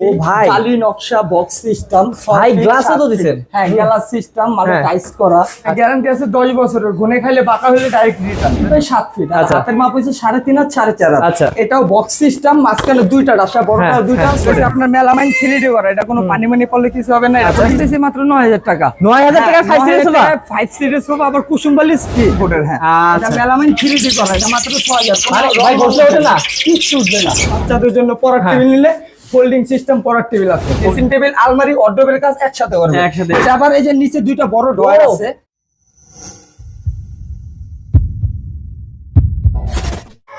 ও ভাই। কালি নকশা box system ভাই, glass-ও তো দিছেন? হ্যাঁ গ্লাস সিস্টেম মানে হ্যাঁ। টাইস করা গ্যারান্টি আছে দশ বছরের গুনে খাইলে বাঁকা হলে ডাইরেক্ট রিটার্ন এটাই সাত ফিট আর আচ্ছা। হাতের মাপ সাড়ে তিন আর সাড়ে চার হাত। আচ্ছা। এটাও বক্স সিস্টেম মাঝখানে দুইটা রাস্তা বড়টা হ্যাঁ, দুইটা হ্যাঁ, আছে আপনার মেলামাইন থ্রি ডি করা এটা কোনো পানি মানি পড়লে কিছু হবে না এটা আচ্ছা। দিতেছি মাত্র নয় হাজার টাকা 9000 টাকা five series সোফা? ফাইভ সিরিজ সোফা আবার কুসুমবালি স্পিড বোর্ডের হ্যাঁ আচ্ছা। এটা মেলামাইন থ্রি ডি করা এটা মাত্র ছয় হাজার আরে ভাই, বসলে ওঠে না? কিচ্ছু উঠবে না বাচ্চাদের জন্য হ্যাঁ। টেবিল নিলে ফোল্ডিং সিস্টেম পড়ার টেবিল আছে। ড্রেসিং টেবিল আলমারি অর্ডোবের কাজ একসাথে করবে। একসাথে। আবার এই যে নিচে দুইটা বড় ড্রয়ার আছে।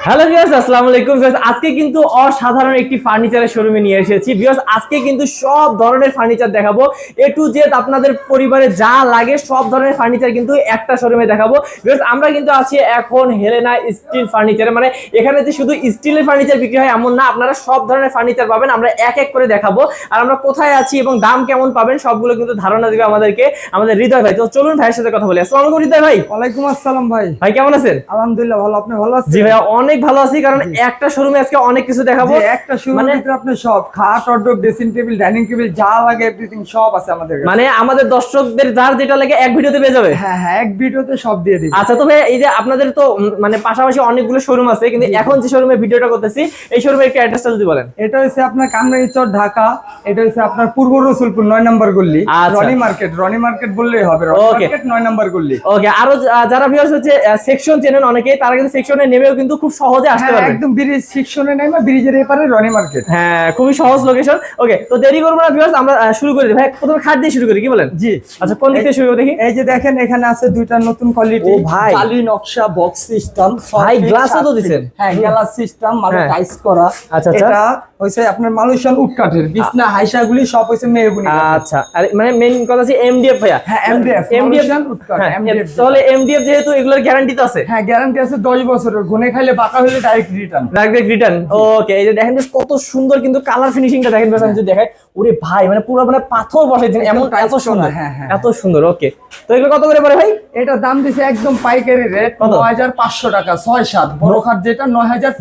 হ্যালো ভিউয়ার্স আসসালামু আলাইকুম ভিউয়ার্স আজকে কিন্তু অসাধারণ একটি ফার্নিচারের শোরুমে নিয়ে এসেছি। ভিউয়ার্স আজকে কিন্তু সব ধরনের ফার্নিচার দেখাবো। এ টু জেড আপনাদের পরিবারে যা লাগে সব ধরনের ফার্নিচার কিন্তু একটা শোরুমে দেখাবো। ভিউয়ার্স আমরা কিন্তু আছি এখন হেলেনা স্টিল ফার্নিচারে মানে এখানে যে শুধু স্টিলের ফার্নিচার বিক্রি হয় এমন না আপনারা সব ধরনের ফার্নিচার পাবেন। আমরা এক এক করে দেখাবো। আর আমরা কোথায় আছি এবং দাম কেমন পাবেন সবগুলো কিন্তু ধারণা দেবে আমাদেরকে আমাদের হৃদয় ভাই। তো চলুন ভাইয়ের সাথে কথা বলি। আসসালামু আলাইকুম হৃদয় ভাই। ওয়ালাইকুম আসসালাম ভাই। ভাই কেমন আছেন? আলহামদুলিল্লাহ ভালো। আপনি ভালো আছেন? জি ভাইয়া অনেক ভালো আছি কারণ একটা শোরুমে আজকে অনেক কিছু দেখাবো। একটা শুরুর মানে- আপনি সব খাট wardrobe dressing table dining table যা লাগে এভরিথিং সব আছে আমাদের মানে আমাদের দর্শকদের যার যেটা লাগে এক ভিডিওতে পেয়ে যাবে। হ্যাঁ হ্যাঁ এক ভিডিওতে সব দিয়ে দিবি। আচ্ছা তবে এই যে আপনাদের তো মানে পাশাপাশি অনেকগুলো শোরুম আছে কিন্তু এখন যে শোরুমে ভিডিওটা করতেছি এই শোরুমের একটু অ্যাড্রেসটা যদি বলেন। এটা হচ্ছে আপনার কামরাঙ্গীরচর ঢাকা। এটা হচ্ছে আপনার পূর্ব রসুলপুর নয় নম্বর গল্লি আচ্ছা। রনি মার্কেট রনি মার্কেট বললেই হবে রনি মার্কেট নয় নম্বর গল্লি ওকে আরও যারা ভিউয়ার্স হচ্ছে সেকশন চেনেন অনেকেই তারা কিন্তু সেকশনে নেমেও কিন্তু খুব সহজে আসতে হ্যাঁ পারবেন একদম ব্রিজ সেকশনে নেই ব্রিজের এপারে রনি মার্কেট হ্যাঁ খুবই সহজ লোকেশন ওকে তো দেরি করব না ভিউয়ার্স আমরা শুরু করি। ভাই প্রথমে খাট দিয়ে শুরু করি কি বলেন? জি। আচ্ছা কোন দিক থেকে শুরু দেখি। এই যে দেখেন এখানে আছে দুইটা নতুন কোয়ালিটি ও ভাই। কালি নকশা বক্স সিস্টেম ভাই, glass-ও তো দিছেন? হ্যাঁ গ্লাস সিস্টেম মানে। টাইস করা। আচ্ছা, আচ্ছা। এটা হইছে আপনার মালয়েশিয়ান উড কাঠের বিছনা হাইসা গুলি সব হইছে মেহগুনি আচ্ছা আর মানে মেইন কথা হচ্ছে এমডিএফ ভাইয়া। হ্যাঁ, এমডিএফ cut, হ্যাঁ তাহলে এমডিএফ যেহেতু এগুলোর গ্যারান্টি তো আছে। হ্যাঁ গ্যারান্টি আছে দশ বছরের। গুনে খাইলে বাঁকা হলে direct return direct return okay এই যে দেখেন কত সুন্দর কিন্তু কালার ফিনিশিংটা দেখেন বেশ আমি যদি দেখাই ওরে ভাই মানে পুরো মানে পাথর বসাইছেন এমন এত সুন্দর। হ্যাঁ, হ্যাঁ, এত সুন্দর ওকে তো এগুলো কত করে পড়ে ভাই? এটা দাম দিছে একদম পাইকারি রেট কত? নয় হাজার পাঁচশো টাকা ছয় সাত। বড় খাট যেটা নয় হাজার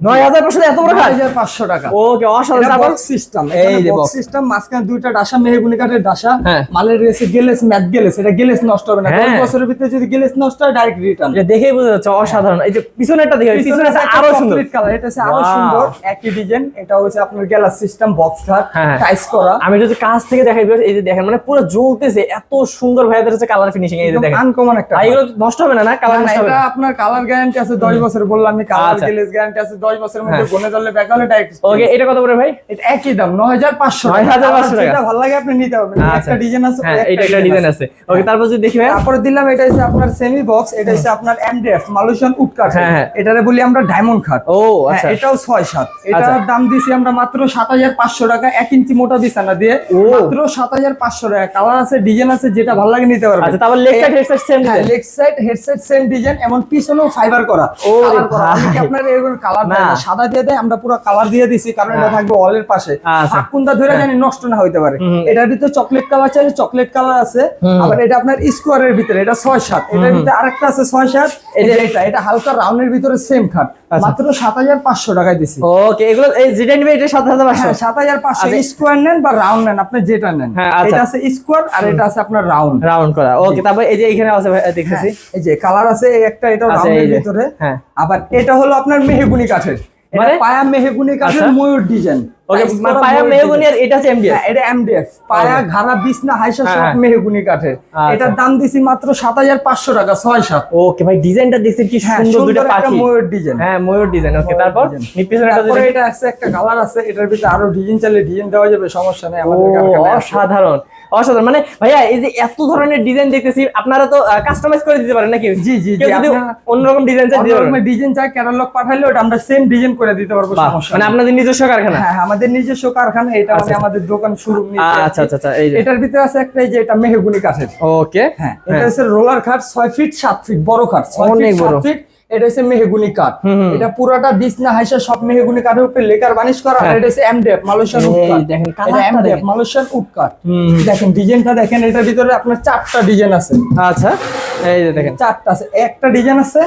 নয় হাজার পাঁচশো নয় হাজার পাঁচশো এত বড় নয় খাট টাকা ওকে অসাধারণ বক্স সিস্টেম এই এই যে যে বক্স সিস্টেম মাঝখানে দুইটা ডাসা মেহগুনি কাঠের ডাসা হ্যাঁ। মালের রয়েছে গেলেস ম্যাট গেলেস এটা গেলেস নষ্ট হবে না। দশ হ্যাঁ। বছরের ভিতরে যদি গেলেস নষ্ট হয় ডাইরেক্ট রিটার্ন এটা দেখেই বোঝা যাচ্ছে অসাধারণ। এই যে পিছনেরটা দেখে পিছনে আরও সুন্দর। কালার এটা হচ্ছে আরও সুন্দর একই ডিজাইন এটা হচ্ছে আপনার গ্যালাস সিস্টেম বক্স খাট। টাইস করা। আমি যদি কাছ থেকে দেখাই এই যে দেখেন মানে পুরো জ্বলতেছে এত সুন্দর ভাইয়াদের হচ্ছে কালার ফিনিশিং এই যে দেখেন। আনকমন একটা এগুলো নষ্ট হবে না না? কালার নষ্ট হবে এটা আপনার কালার গ্যারান্টি আছে 10 বছর বললাম আমি কালার। গ্যারান্টি আছে 10 বছরের মধ্যে হ্যাঁ। গনে ধরলে ব্যাক হলে ডাইরেক্ট ওকে এটা কত করে ভাই? এটা একই দাম 9500 9500 টাকা। যেটা ভালো লাগে আপনি নিতে পারবেন। আচ্ছা। একটা ডিজাইন আছে হ্যাঁ এটা একটা ডিজাইন আছে। ওকে তারপর যদি দেখি ভাই। তারপরে দিলাম এটা হচ্ছে আপনার সেমি বক্স এটা হচ্ছে আপনার এমডিএফ মালয়েশিয়ান উড হ্যাঁ, হ্যাঁ। এটারে বলি আমরা ডায়মন্ড খাট ও হ্যাঁ, আচ্ছা। এটাও ছয় সাত আচ্ছা। এটার দাম দিছি আমরা মাত্র সাত হাজার পাঁচশো টাকা এক ইঞ্চি মোটা বিছানা দিয়ে। মাত্র সাত হাজার পাঁচশো টাকা। কালার আছে ডিজাইন আছে যেটা ভালো লাগে নিতে পারবেন। আচ্ছা তারপর leg side head side same leg side headset same design এমন পিছনেও ফাইবার করা। ও আপনার এরকম কালার না। সাদা দিয়ে দেয় আমরা পুরো কালার দিয়ে দিছি কারণ এটা হ্যাঁ। থাকবে ওয়ালের পাশে আচ্ছা। ধরে জানি নষ্ট না হইতে পারে এটার ভিতরে চকলেট কালার চাইলে চকলেট কালার আছে। আবার এটা আপনার স্কোয়ারের ভিতরে এটা ছয় সাত এটার ভিতরে আরেকটা আছে ছয় সাত এটা এটা হালকা রাউন্ডের ভিতরে সেম খাট। মাত্র সাত হাজার পাঁচশো টাকায় দিছি। ওকে এগুলো এই যেটা নিবে এটা সাত হাজার পাঁচশো। হ্যাঁ হাজার পাঁচশো আচ্ছা। স্কোয়ার নেন বা রাউন্ড নেন আপনি যেটা নেন। হ্যাঁ, আচ্ছা। এটা আছে স্কোয়ার আর এটা আছে আপনার রাউন্ড। রাউন্ড করা। ওকে তারপর এই যে এখানে আছে দেখেছি দেখতেছি। এই যে কালার আছে একটা এটা আচ্ছা, রাউন্ডের ভিতরে। হ্যাঁ। আবার এটা হলো আপনার মেহগুনি কাঠের। মানে? মানে পায়া মেহগুনি কাঠের আচ্ছা। ময়ূর ডিজাইন ওকে মানে পায়া মেহগুনি আর এটা হচ্ছে এমডিএফ হ্যাঁ, এটা এমডিএফ পায়া ঘাড়া বিছনা হাইসা হ্যাঁ, সব হ্যাঁ। মেহগুনি কাঠের। আচ্ছা। এটার দাম দিছি মাত্র সাত হাজার পাঁচশো টাকা ছয় সাত। ওকে ভাই ডিজাইনটা দেখছেন কি সুন্দর দুটো পাখি। ময়ূর ডিজাইন হ্যাঁ ময়ূর ডিজাইন ওকে তারপর? এটা আছে একটা কালার আছে এটার ভিতরে আরও ডিজাইন চাইলে ডিজাইন দেওয়া যাবে সমস্যা নেই আমাদের অসাধারণ। অসাধারণ। মানে ভাইয়া এই যে এত ধরনের ডিজাইন দেখতেছি আপনারা তো কাস্টমাইজ করে দিতে পারেন নাকি? জি, জি, যদি অন্যরকম ডিজাইন চাই পারবেন। ডিজাইন চাই ক্যাটালগ পাঠাইলে ওটা আমরা সেম ডিজাইন করে দিতে পারব মানে আপনাদের নিজস্ব কারখানা? হ্যাঁ আমাদের নিজস্ব কারখানা এটা মানে আমাদের দোকান শুরু আচ্ছা আচ্ছা আচ্ছা এই এটার ভিতরে আছে একটা এই যে এটা মেহগুনি কাঠের। ওকে হ্যাঁ এটা হচ্ছে রোলার খাট ছয় ফিট সাত ফিট বড় খাট অনেক ফিট বড়। ফিট এটা হচ্ছে মেহগুনি কাঠ। এটা পুরোটা বিছনা হাইসা সব মেহগুনি কাঠের উপরে লেকার বানিশ করা আর হ্যাঁ। এটা হচ্ছে এমডেফ মালয়েশিয়ান উড কাঠ দেখেন, এটা দেখেন। মালয়েশিয়ান উড কাঠ দেখেন ডিজাইনটা দেখেন এটার ভিতরে আপনার চারটা ডিজাইন আছে। আচ্ছা এই যে দেখেন। চারটা আছে। একটা ডিজাইন আছে।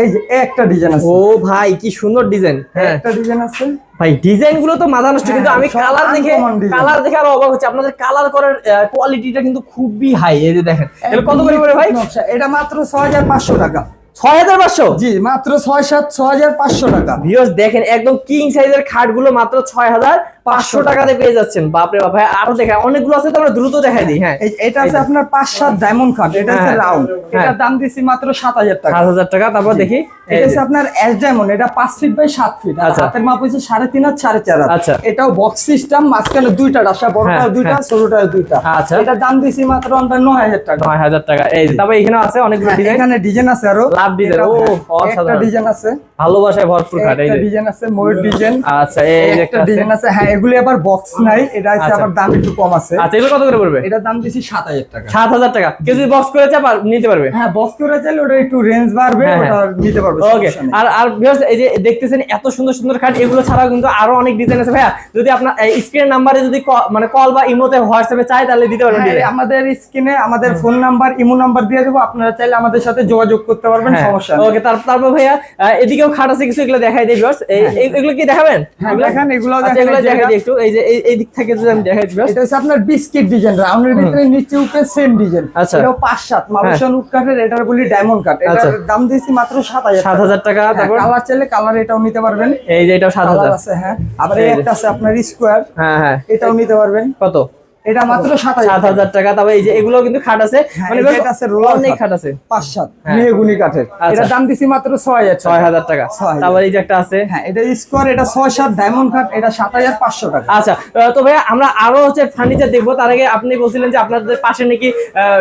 এই যে একটা ডিজাইন আছে। ও ভাই কি সুন্দর ডিজাইন। হ্যাঁ। একটা ডিজাইন আছে। ভাই ডিজাইনগুলো তো মাথা নষ্ট কিন্তু হ্যাঁ, আমি কালার দেখে কালার দেখে আরও অবাক হচ্ছে। আপনাদের কালার করার কোয়ালিটিটা কিন্তু খুবই হাই এই যে দেখেন। কত করে করে ভাই? এটা মাত্র ছয় হাজার পাঁচশো টাকা। ছয় হাজার পাঁচশো? জি মাত্র ছয় সাত ছয় হাজার পাঁচশো টাকা। ভিউয়ার্স দেখেন একদম কিং সাইজের খাটগুলো মাত্র ছয় হাজার। পাঁচশো টাকাতে পেয়ে যাচ্ছেন। বাপরে বাপ ভাই আরও দেখা অনেকগুলো আছে তো আমরা দ্রুত দেখাই দিই হ্যাঁ। এটা আছে আপনার পাঁচ সাত ডায়মন্ড কাঠ এটা হ্যাঁ, রাউন্ড হ্যাঁ। এটার দাম দিচ্ছি মাত্র সাত হাজার টাকা। সাত হাজার টাকা তারপর দেখি। এটা যে। আপনার এস ডায়মন্ড এটা পাঁচ ফিট বাই সাত ফিট আচ্ছা। হাতের মাপ হচ্ছে সাড়ে তিন হাত সাড়ে চার আচ্ছা। এটাও বক্স সিস্টেম মাঝখানে দুইটা বড়টা হ্যাঁ, দুইটা হ্যাঁ। ছোটটা দুইটা। আচ্ছা। দাম দিচ্ছি মাত্র আমরা নয় হাজার টাকা। নয় হাজার টাকা। এই তারপর এখানে আছে অনেকগুলো হ্যাঁ, ডিজাইন এখানে ডিজাইন আছে আরও। লাভ design, ও, হ্যাঁ, অসাধারণ। ডিজাইন আছে। ভালোবাসায় ভরপুর খাট এই ডিজাইন আছে ময়ূর ডিজাইন আচ্ছা এই একটা ডিজাইন আছে হ্যাঁ এগুলি আবার বক্স নাই এটা হচ্ছে আচ্ছা। আবার দাম একটু কম আছে। আচ্ছা এগুলো কত করে পড়বে? এটার দাম সাত হাজার টাকা। সাত হাজার টাকা। কেউ যদি বক্স করে পার- নিতে পারবে। হ্যাঁ বক্স করে চাইলে ওটা একটু রেঞ্জ বাড়বে হ্যাঁ, ওটা নিতে পারবে ওকে আর আর viewers, এই যে দেখতেছেন এত সুন্দর সুন্দর খাট এগুলো ছাড়াও কিন্তু আরও অনেক ডিজাইন আছে। ভাইয়া যদি আপনার স্ক্রিন নাম্বারে যদি মানে কল বা ইমোতে হোয়াটসঅ্যাপে চাই তাহলে দিতে পারবেন হ্যাঁ, আমাদের স্ক্রিনে আমাদের ফোন নাম্বার ইমো নাম্বার দিয়ে দেবো আপনারা চাইলে আমাদের সাথে যোগাযোগ করতে পারবেন হ্যাঁ, সমস্যা নেই। ওকে তার- তারপর ভাইয়া এদিকেও খাট আছে কিছু এগুলো দেখাই দিই এই- এগুলো কি দেখাবেন? হ্যাঁ, এগুলো- দেখান, দেখান, এগুলো দেখাই এটা। একটু এই যে এই- দিক থেকে যদি আমি দেখাই দিই এটা হচ্ছে আপনার বিস্কিট ডিজাইন রাউন্ডের ভিতরে নিচে উপরে সেম ডিজাইন আচ্ছা। এটাও পাঁচ সাত। মালয়েশিয়ান উড কাঠের এটার বলি ডায়মন্ড কাঠ আচ্ছা। এটার দাম দিয়েছি মাত্র সাত হাজার সাত হাজার টাকা তারপর? কালার চাইলে কালার এটাও নিতে পারবেন। এই যে এটাও সাত কালার হাজার। আছে হ্যাঁ। আবার এই একটা আছে আপনার স্কোয়ার হ্যাঁ হ্যাঁ। এটাও নিতে পারবেন। কত? এটা মাত্র সাত সাত হাজার হাজার টাকা। তারপর এই যে এগুলো কিন্তু খাট আছে। হ্যাঁ, মানে এটা আছে অনেক খাট। আছে। পাঁচ সাত হ্যাঁ। মেহগুনি কাঠের। আচ্ছা। এটার দাম দিছি মাত্র ছয় হাজার ছয় হাজার টাকা। তারপর এই যে একটা আছে। হ্যাঁ এটা স্কোয়ার এটা ছয় সাত ডায়মন্ড কাঠ এটা সাত হাজার পাঁচশো টাকা। আচ্ছা তো ভাইয়া আমরা আরও হচ্ছে ফার্নিচার দেখব। তার আগে আপনি বলছিলেন যে আপনাদের পাশে নাকি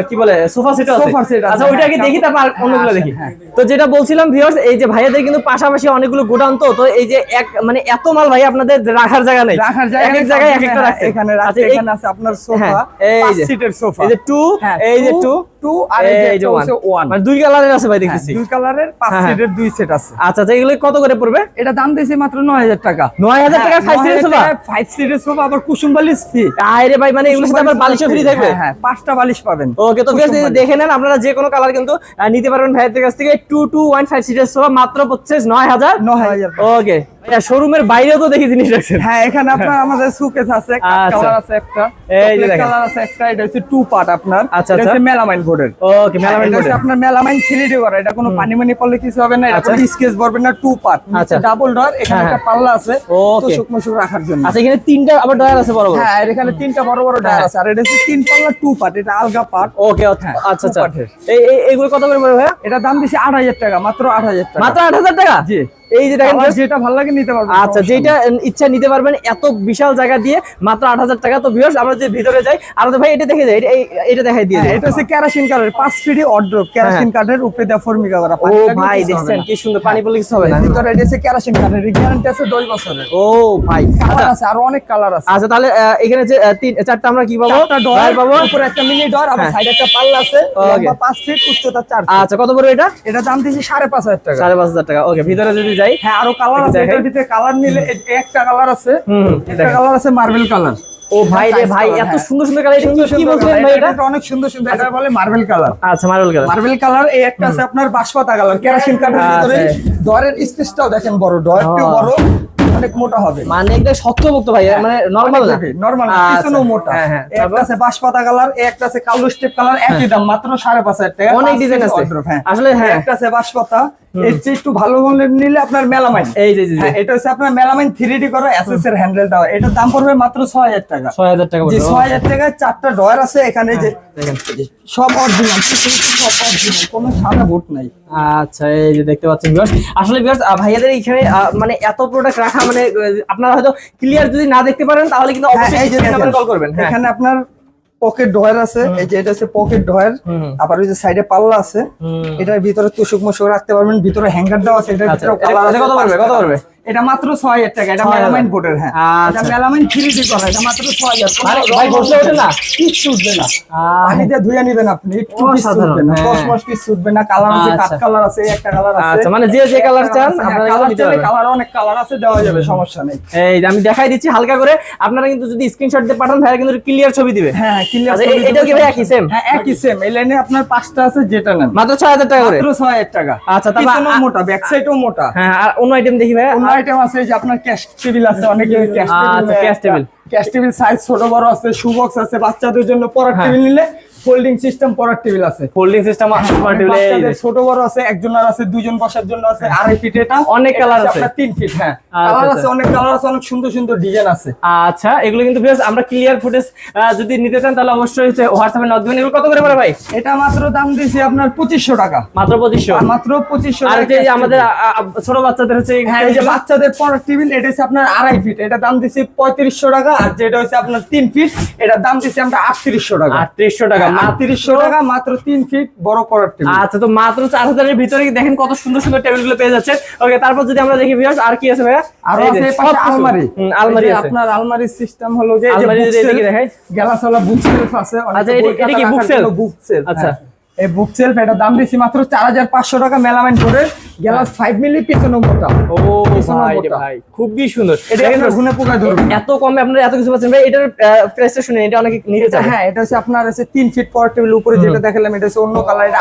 কি বলে সোফা সেট আছে। set আছে, আচ্ছা ওইটা কি হ্যাঁ, দেখি তারপর হ্যাঁ, অন্যগুলো দেখি। হ্যাঁ। তো যেটা বলছিলাম ভিউয়ার্স এই যে ভাইয়াদের কিন্তু পাশাপাশি অনেকগুলো গোডাউন তো তো এই যে এক মানে এত মাল ভাই আপনাদের রাখার জায়গা নেই। রাখার জায়গা এক জায়গায় এক একটা রাখছে এখানে আচ্ছা, রাখছে এখানে আছে আপনার সোফা হ্যাঁ, এই যে। সিটের সোফা এই যে টু হ্যাঁ, এই যে two, টু two, আর এই যে এই যে একটা ওয়ান হচ্ছে one। মানে দুই কালারের আছে ভাই হ্যাঁ, দেখতেছি। দুই কালারের পাঁচ হ্যাঁ, হ্যাঁ। সিটের দুই সেট আছে। আচ্ছা আচ্ছা এগুলো কত করে পড়বে? এটা দাম দিয়েছি মাত্র নয় হাজার টাকা। নয় হাজার টাকা ফাইভ সিটের সোফা সিটের সোফা আবার কুসুম বালিশ ফ্রি আরে ভাই মানে এগুলোর সাথে আবার বালিশও ফ্রি থাকবে? হ্যাঁ হ্যাঁ পাঁচটা বালিশ পাবেন। ওকে তো বালিশ। দেখে নেন আপনারা যে কোনো কালার কিন্তু নিতে পারবেন ভাইয়ের কাছ থেকে। টু টু ওয়ান ফাইভ সিটের সোফা মাত্র পড়ছে নয় হাজার। নয় হাজার। ওকে শোরুমের বাইরেও তো দেখি জিনিস রাখছেন। হ্যাঁ এখানে আপনার আমাদের সুকেস আছে আচ্ছা। কালার আছে একটা। এই যে। কালার আছে একটা এটা হচ্ছে টু পার্ট আপনার। আচ্ছা, এটা হচ্ছে আচ্ছা। মেলামাইন বোর্ডের ওকে মেলামেন এটা আপনার মেলামাইন থ্রি করা। এটা কোনো পানি মানি পড়লে কিছু হবে না এটা আচ্ছা। স্কেচ পড়বে না টু পার্ট আচ্ছা। ডাবল ডর এখানে হ্যাঁ, একটা পাল্লা আছে. তো শুকনো শুকনো রাখার জন্য। আচ্ছা এখানে তিনটা আবার ডয়ার আছে বড় বড়। হ্যাঁ এখানে তিনটা বড় বড় ডায়ার হ্যাঁ। আছে। আর এটা হচ্ছে তিন পাল্লা টু পার্ট এটা আলগা পার্ট ওকে হ্যাঁ, আচ্ছা আচ্ছা। part-এর। এই এই- এগুলো কত করে পড়বে ভাইয়া? এটা দাম দিছি আট হাজার টাকা মাত্র আট হাজার টাকা। মাত্র আট হাজার টাকা? জি। এই যে দেখেন যেটা ভালো লাগে নিতে পারবেন আচ্ছা যেটা ইচ্ছা নিতে পারবেন এত বিশাল জায়গা দিয়ে মাত্র আট হাজার টাকা। তো ভিউয়ার্স আমরা যে ভিতরে যাই আর তো ভাই এটা দেখে যাই এটা- দেখাই দিয়ে হ্যাঁ, এটা হচ্ছে কেরাসিন কাঠের অর্ড্রপ কেরাসিন কাঠের উপরে দেওয়া ফর্মিকা করা ও ভাই দেখছেন কি সুন্দর পানি পড়লে কিছু হবে না। ভিতরে এটা হচ্ছে কেরাসিন কাঠের গ্যারান্টি আছে দশ বছরের। ও ভাই কালার আচ্ছা। আছে আরও অনেক কালার আছে। আচ্ছা তাহলে এখানে যে তিন চারটা আমরা কি পাবো? ডয়ার পাবো? উপরে একটা মিনি হ্যাঁ। সাইডে একটা পাল্লা আছে। লম্বা পাঁচ ফিট উচ্চতা চার আচ্ছা কত পড়বে এটা? এটা দাম পাঁচ হাজার টাকা। সাড়ে পাঁচ হাজার টাকা ওকে ভিতরে যদি যাই। হ্যাঁ আরও কালার আছে এটার ভিতরে কালার নিলে একটা কালার আছে একটা কালার আছে মার্বেল কালার ও ভাই রে ভাই এত সুন্দর সুন্দর কালার সুন্দর কি সুন্দর ভাই এটা? এটা এটা অনেক সুন্দর সুন্দর এটা বলে মার্বেল কালার আচ্ছা মার্বেল কালার মার্বেল কালার এই একটা আছে আপনার বাঁশপাতা কালার কেরাসিন কাঠের আচ্ছা। ভিতরে ডরের স্পেসটাও দেখেন বড় ডর ও। বড়। অনেক মোটা হবে। মানে একদম শক্তপোক্ত ভাই মানে নরমাল না? নরমাল আচ্ছা। পিছনেও মোটা। হ্যাঁ হ্যাঁ একটা আছে বাঁশপাতা কালার একটা আছে কালো স্টেপ কালার একই দাম মাত্র সাড়ে পাঁচ হাজার টাকা। অনেক ডিজাইন আছে। হ্যাঁ। আসলে হ্যাঁ। একটা আছে বাঁশপাতা এর চেয়ে একটু ভালো মনে নিলে আপনার মেলামাইন। এই যে হ্যাঁ এটা হচ্ছে আপনার মেলামাইন থ্রি ডি করা এসএস এর হ্যান্ডেল দেওয়া। এটার দাম পড়বে মাত্র ছয় হাজার টাকা। ছয় হাজার টাকা যে পড়বে টাকায় চারটা ডয়ার আছে এখানে যে সব অরিজিনাল কোনো সাদা বোট নাই। আচ্ছা এই যে দেখতে পাচ্ছেন ভিউয়ার্স আসলে ভিউয়ার্স ভাইয়াদের এখানে মানে এত প্রোডাক্ট রাখা মানে আপনারা হয়তো ক্লিয়ার যদি না দেখতে পারেন তাহলে কিন্তু হ্যাঁ, অবশ্যই কল করবেন হ্যাঁ। এখানে আপনার পকেট ডয়ার আছে এই যে এটা হচ্ছে পকেট ডয়ার। আবার ওই যে সাইডে পাল্লা আছে এটার ভিতরে তুষুক মুসুক রাখতে পারবেন ভিতরে হ্যাঙ্গার দেওয়া আছে এটার ভিতরে কত কত এটা মাত্র ছয় হাজার টাকা এটা মেলামাইন বোর্ডের হ্যাঁ। এটা আচ্ছা। মেলামাইন থ্রি ডি করা এটা মাত্র ভাই, বসলে ওঠে না? কিচ্ছু উঠবে না। ধুয়ে নিবেন আপনি একটু না। হ্যাঁ। কিছু উঠবে না। কালার আছে আচ্ছা। কালার আছে একটা কালার আছে। আচ্ছা, মানে যে যে colour চান, আপনারা নিতে পারবেন। কালার অনেক কালার আছে দেওয়া যাবে সমস্যা নেই। এই আমি দেখাই দিচ্ছি হালকা করে আপনারা কিন্তু যদি স্ক্রিনশট দিয়ে পাঠান ভাইয়া কিন্তু ক্লিয়ার ছবি দিবে। হ্যাঁ ক্লিয়ার আচ্ছা, এ- এটাও কি ভাই একই same? হ্যাঁ একই সেম এই লাইনে আপনার পাঁচটা আছে যেটা নেন। মাত্র ছয় হাজার টাকা করে? মাত্র ছয় হাজার টাকা। আচ্ছা, পিছনেও মোটা ব্যাক সাইডও মোটা। হ্যাঁ আর অন্য আইটেম দেখি অন্য আইটেম আছে যে আপনার ক্যাশ টেবিল আছে অনেকে ক্যাশ আচ্ছা, cash table। Cash table size ছোট বড় আছে শু বক্স আছে বাচ্চাদের জন্য পড়ার হ্যাঁ। টেবিল নিলে ফোল্ডিং সিস্টেম পড়ার টেবিল আছে। ফোল্ডিং সিস্টেম স্মার্ট টেবিল বাচ্চাদের ছোট বড় আছে একজনের আছে দুজন বসার জন্য আছে আড়াই ফিট এটা। অনেক হচ্ছে আছে। আপনার তিন ফিট হ্যাঁ। আচ্ছা, কালার আচ্ছা। আছে অনেক কালার আছে অনেক সুন্দর সুন্দর ডিজাইন আছে। আচ্ছা এগুলো কিন্তু বেশ আমরা ক্লিয়ার ফুটেজ যদি নিতে চান তাহলে অবশ্যই হচ্ছে হোয়াটসঅ্যাপে নক দিবেন। এগুলো কত করে পড়ে ভাই? এটা মাত্র দাম দিয়েছি আপনার পঁচিশশো টাকা। মাত্র পঁচিশশো? আর মাত্র পঁচিশশো আর যে আমাদের ছোট বাচ্চাদের হচ্ছে হ্যাঁ এই যে বাচ্চাদের পড়ার টেবিল এটা হচ্ছে আপনার আড়াই ফিট এটা দাম দিচ্ছি পঁয়ত্রিশশো টাকা আর যেটা হচ্ছে আপনার তিন ফিট এটার দাম দিচ্ছি আমরা আটত্রিশশো টাকা। আটত্রিশশো টাকা। আটত্রিশশো টাকা মাত্র তিন ফিট বড় পড়ার টেবিল আচ্ছা তো মাত্র চার হাজারের ভিতরে দেখেন কত সুন্দর সুন্দর টেবিলগুলো পেয়ে যাচ্ছে? ওকে তারপর যদি আমরা দেখি ভিউয়ার্স আর কি আছে ভাইয়া? আরও আছে পাশে আলমারি। আলমারি আপনার আলমারির সিস্টেম হলো যে আলমারি যদি এদিকে দেখাই। গ্যালাসওয়ালা বুক সেলফ আছে আচ্ছা, এটা- কি? বুক সেলফ আচ্ছা। এই বুক সেলফ এটা দাম দিচ্ছি মাত্র চার হাজার পাঁচশো টাকা মেলামাইন করে। মিলি পিছনে মোটা ও ভাই ভাই খুবই সুন্দর। এটা ঘুনে পোকা ধরবে এত কমে আপনারা এত কিছু পাচ্ছেন। ভাই এটার প্রাইসটা এটা অনেকে নিতে চায় হ্যাঁ এটা হচ্ছে আপনার আছে তিন ফিট পর টেবিল উপরে যেটা দেখালাম এটা হচ্ছে অন্য কালার এটা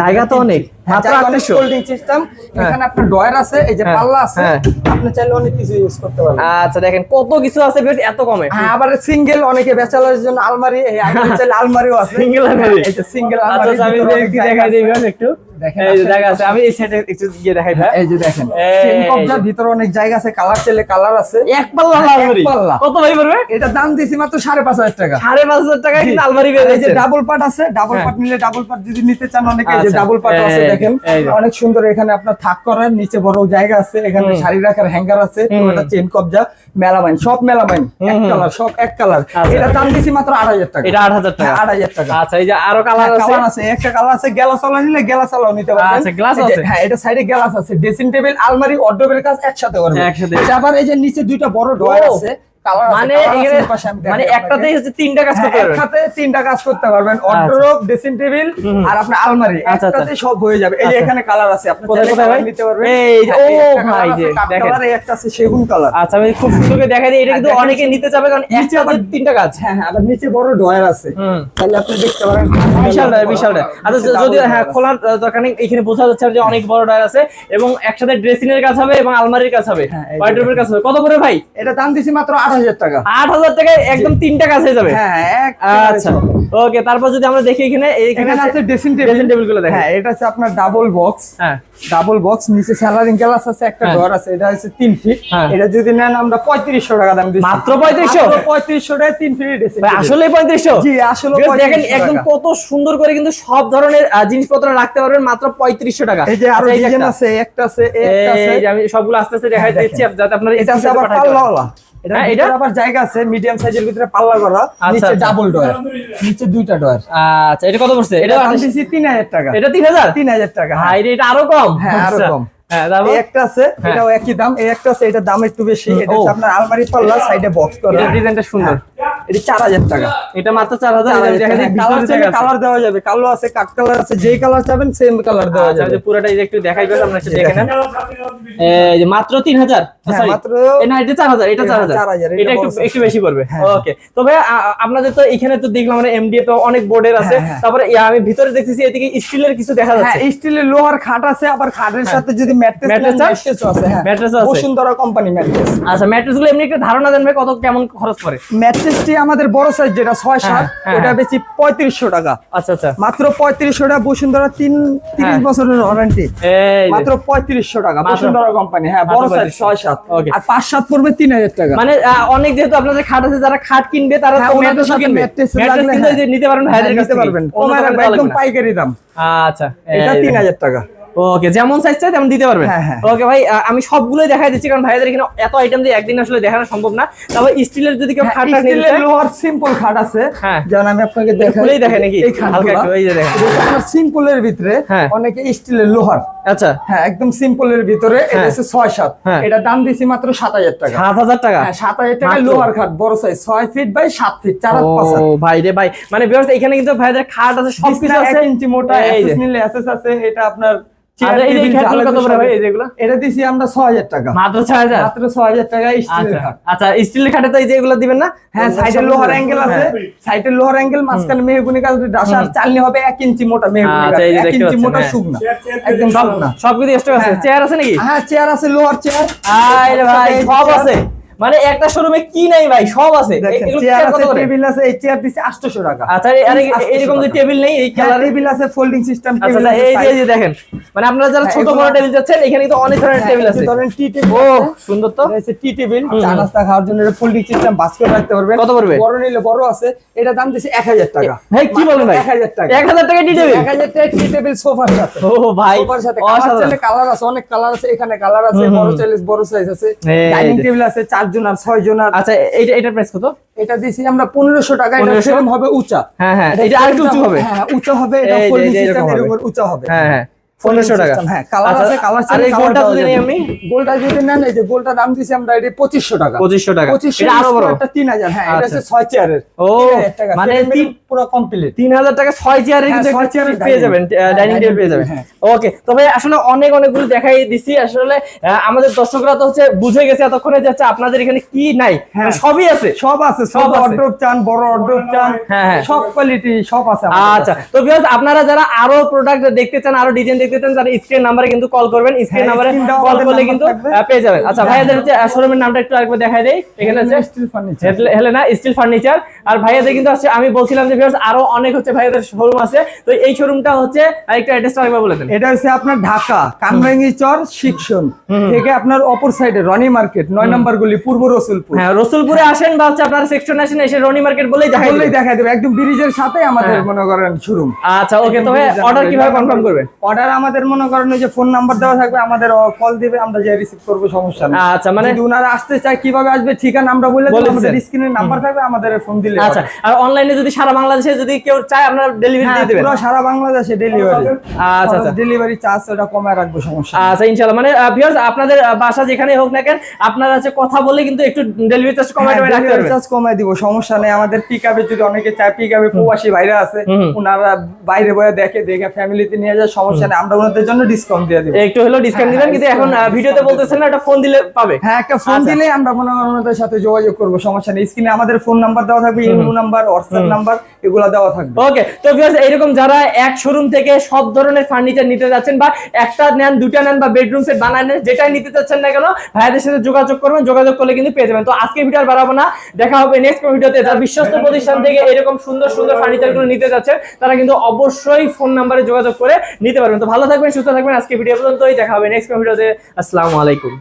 জায়গা তো অনেক। মাত্র 3800 হোল্ডিং সিস্টেম এখানে আপনার ডয়ার আছে এই যে হ্যাঁ, পাল্লা আছে হ্যাঁ। আপনি চাইলে অনেক কিছু ইউজ করতে পারবেন। আচ্ছা দেখেন কত কিছু আছে বেশ এত কমে। হ্যাঁ আবার সিঙ্গেল অনেকে ব্যাচেলারের জন্য আলমারি এই চাইলে আলমারিও আছে। Single আলমারি? সিঙ্গেল আচ্ছা আলমারি আচ্ছা, আমি দেখাই। দিই একটু। আমি হ্যাঁ, ডাবল আছে ডাবল হ্যাঁ। নিলে ডাবল পার্ট যদি নিতে চান অনেকে এই যে আচ্ছা, ডাবল পার্ট আছে দেখেন। অনেক সুন্দর এখানে আপনার থাক করার নিচে বড় জায়গা আছে এখানে শাড়ি রাখার হ্যাঙ্গার আছে চেন কবজা মেলামাইন সব মেলামাইন এক কালার সব এক কালার আচ্ছা। এটা দাম দিছি মাত্র আট হাজার টাকা। এটা আট হাজার টাকা। হ্যাঁ, আট হাজার টাকা। আচ্ছা এই যে আরও কালার আছে? একটা কালার আছে গেলা চলা নিলে গ্যালাস ওয়ালাও নিতে পারবেন আচ্ছা, আছে? হ্যাঁ এটা সাইডে গ্লাস আছে ড্রেসিং টেবিল আলমারি ওয়ার্ডরোবের কাজ একসাথে করবে একসাথে। আবার এই যে নিচে দুইটা বড় ড্রয়ার আছে কালার মানে এখানে এই পাশে আমি দেখাই মানে আপনাকে। তিনটা কাজ করতে পারবেন। একসাথে তিনটা কাজ করতে পারবেন ওয়ার্ডরোব ড্রেসিং টেবিল আর আপনার আলমারি। সব হয়ে যাবে। এই যে। এখানে কালার আছে আপনি কোথায়, কোথায় নিতে পারবেন। এই যে, এই ও ভাই যে, আছে কাঠ দেখেন। কালার একটা আছে সেগুন কালার আচ্ছা আমি খুব সুন্দর দেখাই দিই। এটা কিন্তু অনেকে নিতে চাবে কারণ তিনটা কাজ। হ্যাঁ হ্যাঁ আবার নিচে বড় ডয়ার আছে। তাহলে আপনি দেখতে পারেন। বিশাল ডায়ার বিশাল ডায়ার আচ্ছা যদি হ্যাঁ খোলার দরকার নেই। এখানে বোঝা যাচ্ছে যে অনেক বড় ডায়ার আছে এবং একসাথে ড্রেসিং এর কাজ হবে এবং আলমারির কাজ হবে। কাজ হবে। কত করে ভাই? এটা দাম দিছি মাত্র হাজার টাকা। আট হাজার টাকায় একদম তিনটা হয়ে যাবে? হ্যাঁ আচ্ছা। ওকে তারপর যদি আমরা দেখি এখানে এখানে আছে ড্রেসিং ড্রেসিং টেবিল টেবিলগুলো দেখেন। হ্যাঁ এটা আছে আপনার ডাবল বক্স হ্যাঁ। ডাবল বক্স নিচে স্যালারিং গ্লাস আছে একটা হ্যাঁ। ডোর আছে এটা হচ্ছে তিন ফিট হ্যাঁ। এটা যদি নেন আমরা পঁয়ত্রিশশো টাকা দাম দিচ্ছি। মাত্র 3500? পঁয়ত্রিশশো টাকা তিন ফিট ড্রেসিং ভাই আসলে পঁয়ত্রিশশো? জি আসলে দেখেন একদম কত সুন্দর করে কিন্তু সব ধরনের জিনিসপত্র রাখতে পারবেন মাত্র পঁয়ত্রিশশো টাকা। এই যে আরও আচ্ছা, ডিজাইন আছে একটা আছে একটা আছে। এই যে আমি সবগুলো আস্তে আস্তে দেখাই হ্যাঁ, দিচ্ছি যাতে আপনারা এটা আছে আবার পাল্লাওয়ালা এটা হ্যাঁ, এটা এটা? আবার জায়গা আছে মিডিয়াম সাইজের ভিতরে পাল্লা করা আচ্ছা, নিচে আচ্ছা। ডাবল ডয়ার নিচে দুইটা আচ্ছা এটা কত পড়ছে? এটা এটা দাম তিন হাজার টাকা। এটা তিন হাজার? তিন হাজার টাকা হ্যাঁ। হাই রে এটা আরও কম। হ্যাঁ, আরও আচ্ছা। কম। হ্যাঁ একটা আছে। এটাও একই দাম এই একটা আছে এটার দাম একটু বেশি। এটা আপনার আলমারি পাল্লা সাইডে বক্স করা। এটা ডিজাইনটা সুন্দর। এটা চার হাজার টাকা। এটা মাত্র চার হাজার কালার দেওয়া যাবে। কালো আছে কাঠ কালার আছে যেই কালার চাবেন সেম কালার দেওয়া যাবে। পুরোটা একটু দেখাই বেশ আপনারা দেখে নেন। মাত্র তিন হাজার? মাত্র- না এটা চার হাজার এটা চার হাজার। এটা এটা একটু একটু বেশি পড়বে। ওকে তো আপনাদের তো এখানে তো দেখলাম মানে এমডিএ তো অনেক বোর্ডের আছে। হ্যাঁ, হ্যাঁ। তারপরে আমি ভিতরে দেখতেছি এদিকে স্টিলের কিছু দেখা হ্যাঁ যাচ্ছে। স্টিলের লোহার খাট আছে আবার খাটের সাথে যদি ম্যাট্রেস ম্যাট্রেস আছে আছে? বসুন্ধরা কোম্পানি ম্যাট্রেস আচ্ছা ম্যাট্রেসগুলো এমনি একটা ধারণা দেন ভাই কত কেমন খরচ পড়ে? ম্যাট্রেসটি আমাদের বড় সাইজ যেটা ছয় সাত হ্যাঁ, হ্যাঁ, ওটা হ্যাঁ। বেশি পঁয়ত্রিশশো টাকা। আচ্ছা আচ্ছা। মাত্র পঁয়ত্রিশশো টাকা বসুন্ধরা তিন তিরিশ হ্যাঁ। বছরের ওয়ারেন্টি মাত্র পঁয়ত্রিশশো টাকা বসুন্ধরা কোম্পানি হ্যাঁ বড় সাইজ ছয় সাত। আর পাঁচ সাত পড়বে তিন হাজার টাকা। মানে অনেক যেহেতু আপনাদের খাট আছে যারা খাট কিনবে তারা হ্যাঁ, হ্যাঁ। নিতে হ্যাঁ, নিতে পারবেন। একদম পাইকারি দাম। আচ্ছা এটা তিন হাজার টাকা। ওকে যেমন সাইজ চাই তেমন দিতে পারবেন হ্যাঁ, হ্যাঁ। ওকে ভাই আমি সবগুলোই দেখাই দিচ্ছি কারণ ভাইদের এখানে এত আইটেম দিয়ে একদিন আসলে দেখানো সম্ভব না তবে স্টিলের যদি কেউ হ্যাঁ, স্টিলের লোহার সিম্পল খাট আছে হ্যাঁ। যেমন আমি আপনাকে দেখাই খুলেই দেখে নাকি এই হালকা এই যে দেখেন সিম্পলের ভিতরে হ্যাঁ। অনেকে স্টিলের লোহার আচ্ছা হ্যাঁ একদম সিম্পলের ভিতরে এটা হ্যাঁ। হচ্ছে ছয় সাত হ্যাঁ। এটা দাম দিছি মাত্র সাত হাজার টাকা সাত হাজার টাকা হ্যাঁ সাত হাজার টাকা মাত্র? লোহার খাট বড় সাইজ ছয় ফিট বাই সাত ফিট চার হাত পাঁচ হাত। ও ভাই রে ভাই মানে বিয়ার্স এখানে কিন্তু ভাইদের খাট আছে সব কিছু আছে ইঞ্চি মোটা। এসএস নিলে এসএস আছে এটা আপনার এটা দিছি আমরা ছয় হাজার টাকা। মাত্র ছয় হাজার? মাত্র ছয় হাজার টাকা আচ্ছা আচ্ছা স্টিলের খাটে তো এই যে এগুলো দিবেন না? হ্যাঁ সাইডের লোহার অ্যাঙ্গেল আছে। সাইডের লোহার অ্যাঙ্গেল মাঝখানে মেহগুনি কাজ ডাসা চালনি হবে এক ইঞ্চি মোটা মেহগুনি আচ্ছা, কাজ এক ইঞ্চি মোটা হ্যাঁ। শুকনা। একদম সব শুকনা সব কিছু আছে। হ্যাঁ। চেয়ার আছে নাকি? হ্যাঁ চেয়ার আছে লোহার চেয়ার আরে ভাই সব আছে। মানে একটা শোরুমে কি নাই ভাই? সব আছে। চেয়ার চেয়ার আছে টেবিল আছে এই চেয়ার দিছে 800 টাকা। আচ্ছা আরে- আরে এরকম যে টেবিল নেই এই কালার কালার টেবিল আছে ফোল্ডিং সিস্টেম আচ্ছা টেবিল আচ্ছা, আছে এই যে দেখেন। মানে আপনারা যারা হ্যাঁ, ছোট বড় টেবিল যাচ্ছেন এখানে কিন্তু অনেক ধরনের টেবিল আছে। ধরেন টি টেবিল ও সুন্দর তো। এটা হচ্ছে টি টেবিল চা নাস্তা খাওয়ার জন্য ফোল্ডিং সিস্টেম বাস্কেট রাখতে পারবেন। কত পড়বে? বড় নিলে বড় আছে। এটা দাম দিছে 1000 টাকা। ভাই কি বলেন ভাই? 1000 টাকা। এক হাজার টাকা টি টেবিল 1000 টাকা টি টেবিল সোফার সাথে ও ভাই সোফার সাথে কালার আছে অনেক কালার আছে এখানে কালার আছে। বড় চাইলে বড় সাইজ আছে। ডাইনিং টেবিল আছে জন আর ছয় জন আর আচ্ছা এটা এটা প্রাইস কত? এটা দিছি আমরা 1500 টাকা এটা 1500 হবে উঁচা। হ্যাঁ হ্যাঁ এটা আরেকটু উঁচু হবে। হ্যাঁ উঁচা হবে এটা ফোল্ডিং। উপর উঁচা হবে। হ্যাঁ হ্যাঁ। পনেরোশো টাকা। হ্যাঁ কালার আছে কালার আর গোলটা যদি নেই আমি? গোলটা যদি নেন এই যে গোলটা দাম দিছি আমরা এটা 2500 টাকা। পঁচিশশো টাকা। 2500 আরও বড়। একটা 3000 হ্যাঁ এটা। হচ্ছে 6 চেয়ারের। ও, মানে পুরো কমপ্লিট তিন হাজার টাকা ছয় চেয়ারের কিন্তু ছয় চেয়ারের পেয়ে যাবেন ডাইনিং টেবিল পেয়ে যাবেন। ওকে তবে আসলে অনেক অনেকগুলো দেখাই দিছি। আসলে আমাদের দর্শকরা তো হচ্ছে বুঝে গেছে এতক্ষণে যাচ্ছে আপনাদের এখানে কি নাই? হ্যাঁ। মানে সবই আছে। সব আছে সব অর্ডার চান বড় অর্ডার চান হ্যাঁ, হ্যাঁ। সব কোয়ালিটি সব আছে আচ্ছা। তো আপনারা যারা আরও প্রোডাক্ট দেখতে চান আরও ডিজাইন দেখতে চান তারা স্ক্রিন নাম্বারে কিন্তু কল করবেন। স্ক্রিন হ্যাঁ, নাম্বারে কল করলে কিন্তু পেয়ে যাবেন। আচ্ছা হ্যাঁ, ভাইয়াদের হচ্ছে শোরুমের নামটা একটু আরেকবার দেখাই দেই। এখানে হচ্ছে steel furniture Helena steel furniture আর ভাইয়াদের কিন্তু আছে আমি বলছিলাম যে ভিউয়ার্স আরও অনেক হচ্ছে ভাইয়াদের শোরুম আছে। তো এই শোরুমটা হচ্ছে আরেকটা অ্যাড্রেসটা আরেকবার বলে দেন। এটা হচ্ছে আপনার ঢাকা কামরাঙ্গি চর শিক্ষণ। থেকে আপনার অপর সাইডে রনি মার্কেট নয় নম্বর গলি পূর্ব রসুলপুর। হ্যাঁ রসুলপুরে আসেন বা হচ্ছে আপনার সেকশন আসেন এসে রনি মার্কেট বলেই দেখাই। দেখা দেবে একদম ব্রিজের সাথে আমাদের হ্যাঁ। মনে করেন শোরুম আচ্ছা ওকে তবে অর্ডার কীভাবে কনফার্ম করবে অর্ডার আমাদের মনে করেন যে ফোন নাম্বার দেওয়া থাকবে আমাদের কল দিবে আমরা যে রিসিভ করব সমস্যা নেই। আচ্ছা মানে ওনারা আসতে চায় কীভাবে আসবে ঠিকানা আমরা বলে আমাদের। স্ক্রিনের নাম্বার থাকবে আমাদের ফোন দিলে আচ্ছা আর অনলাইনে যদি সারা বাংলাদেশে যদি কেউ চায় আপনারা ডেলিভারি হ্যাঁ, দিয়ে দিবেন। পুরো সারা বাংলাদেশে ডেলিভারি আচ্ছা আচ্ছা। ডেলিভারি চার্জ ওটা কমায় রাখব সমস্যা আচ্ছা ইনশাআল্লাহ। মানে ভিউয়ার্স আপনাদের বাসা যেখানে হোক না কেন আপনারা হচ্ছে কথা বলে কিন্তু একটু ডেলিভারি চার্জ হ্যাঁ, টমাই রাখতে পারবেন। charge কমায় দিব সমস্যা নেই। আমাদের পিকআপে যদি অনেকে চায় পিকআপে প্রবাসী ভাইরা আছে ওনারা বাইরে বয়ে দেখে দেখে ফ্যামিলিতে নিয়ে যায় সমস্যা নেই। আমরা ওনাদের জন্য ডিসকাউন্ট দিয়ে দিব। একটু হলো ডিসকাউন্ট দিবেন কিন্তু এখন ভিডিওতে বলতেছেন না এটা ফোন দিলে পাবে। হ্যাঁ একটা ফোন আচ্ছা। দিলেই আমরা মনে ওনাদের সাথে যোগাযোগ করব সমস্যা নেই। স্ক্রিনে আমাদের ফোন নাম্বার দেওয়া থাকবে ইমো নাম্বার হোয়াটসঅ্যাপ নাম্বার এগুলো দেওয়া থাকবে। ওকে তো ভিউয়ার্স এরকম যারা এক শোরুম থেকে সব ধরনের ফার্নিচার নিতে যাচ্ছেন বা একটা নেন দুটা নেন বা বেডরুম সেট বানায় নেন যেটাই নিতে চাচ্ছেন না কেন ভাইয়াদের সাথে যোগাযোগ করবেন যোগাযোগ করলে কিন্তু পেয়ে যাবেন। তো আজকে ভিডিও আর বাড়াবো না দেখা হবে নেক্সট ভিডিওতে যারা বিশ্বস্ত প্রতিষ্ঠান থেকে এরকম সুন্দর সুন্দর ফার্নিচারগুলো নিতে যাচ্ছেন তারা কিন্তু অবশ্যই ফোন নাম্বারে যোগাযোগ করে নিতে পারবেন। তো ভালো থাকবেন সুস্থ থাকবেন। আজকে ভিডিও পর্যন্তই দেখা হবে নেক্সট ভিডিওতে। আসসালামু আলাইকুম।